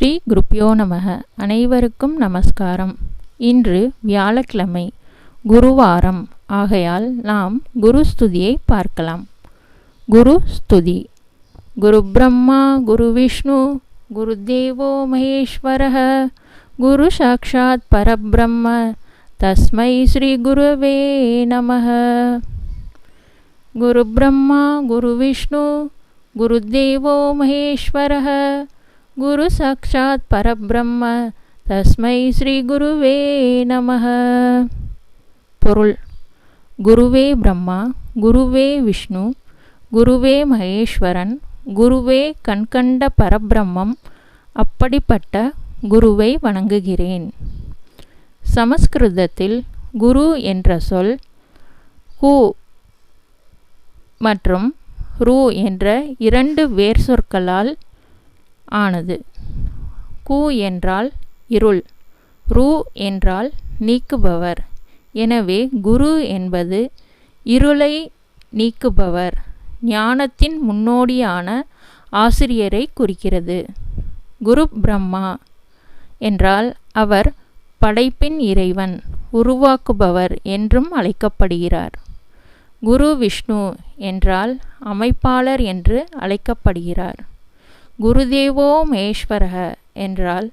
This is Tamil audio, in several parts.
ஸ்ரீ குருப்பியோ நமக. அனைவருக்கும் நமஸ்காரம். இன்று வியாழக்கிழமை குருவாரம். ஆகையால் நாம் குரு ஸ்துதியை பார்க்கலாம். குரு ஸ்துதி. குரு பிரம்மா குரு விஷ்ணு குரு தேவோ மகேஸ்வர குரு சாட்சாத் பரபிரம்ம. தஸ்மை ஸ்ரீ குருவே நமக. குரு பிரம்மா குரு விஷ்ணு குரு தேவோ மகேஸ்வரः குரு சாட்சாத் பரபிரம்ம. தஸ்மை ஸ்ரீ குருவே நமக பொருள். குருவே பிரம்மா குருவே விஷ்ணு குருவே மகேஸ்வரன் குருவே கண்கண்ட பரபிரம்மம். அப்படிப்பட்ட குருவை வணங்குகிறேன். சமஸ்கிருதத்தில் குரு என்ற சொல் ஹூ மற்றும் ரூ என்ற இரண்டு வேர் சொற்களால் ஆனது. கு என்றால் இருள் ரு என்றால் நீக்குபவர். எனவே குரு என்பது இருளை நீக்குபவர் ஞானத்தின் முன்னோடியான ஆசிரியரை குறிக்கிறது. குரு பிரம்மா என்றால் அவர் படைப்பின் இறைவன் உருவாக்குபவர் என்றும் அழைக்கப்படுகிறார். குரு விஷ்ணு என்றால் அமைப்பாளர் என்று அழைக்கப்படுகிறார். குருதேவோ மகேஸ்வரக என்றால்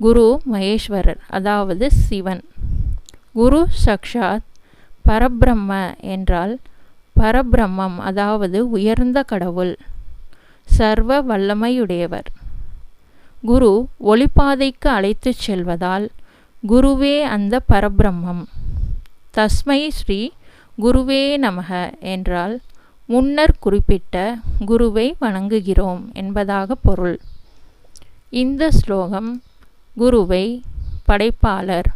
குரு மகேஸ்வரர் அதாவது சிவன். குரு சக்ஷாத் பரபிரம்ம என்றால் பரபிரம்மம் அதாவது உயர்ந்த கடவுள் சர்வ வல்லமையுடையவர். குரு ஒளிப்பாதைக்கு அழைத்துச் செல்வதால் குருவே அந்த பரபிரம்மம். தஸ்மை ஸ்ரீ குருவே நமக என்றால் முன்னர் குறிப்பிட்ட குருவை வணங்குகிறோம் என்பதாக பொருள். இந்த ஸ்லோகம் குருவை படைப்பாளர்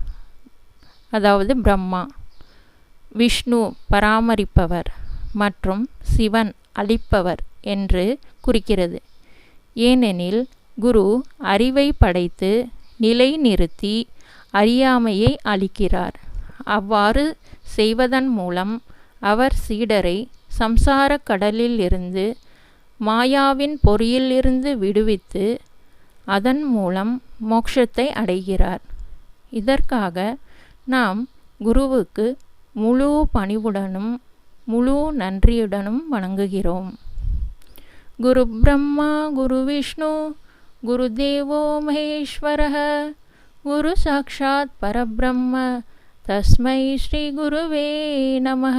அதாவது பிரம்மா விஷ்ணு பராமரிப்பவர் மற்றும் சிவன் அளிப்பவர் என்று குறிக்கிறது. ஏனெனில் குரு அறிவை படைத்து நிலை நிறுத்தி அறியாமையை அளிக்கிறார். அவ்வாறு செய்வதன் மூலம் அவர் சீடரை சம்சார கடலில் இருந்து மாயாவின் பொறியிலிருந்து விடுவித்து அதன் மூலம் மோட்சத்தை அடைகிறார். இதற்காக நாம் குருவுக்கு முழு பணிவுடனும் முழு நன்றியுடனும் வணங்குகிறோம். குரு பிரம்மா குரு விஷ்ணு குரு தேவோ மகேஸ்வர குரு சாட்சாத் பரபிரம்ம தஸ்மை ஸ்ரீ குருவே நமः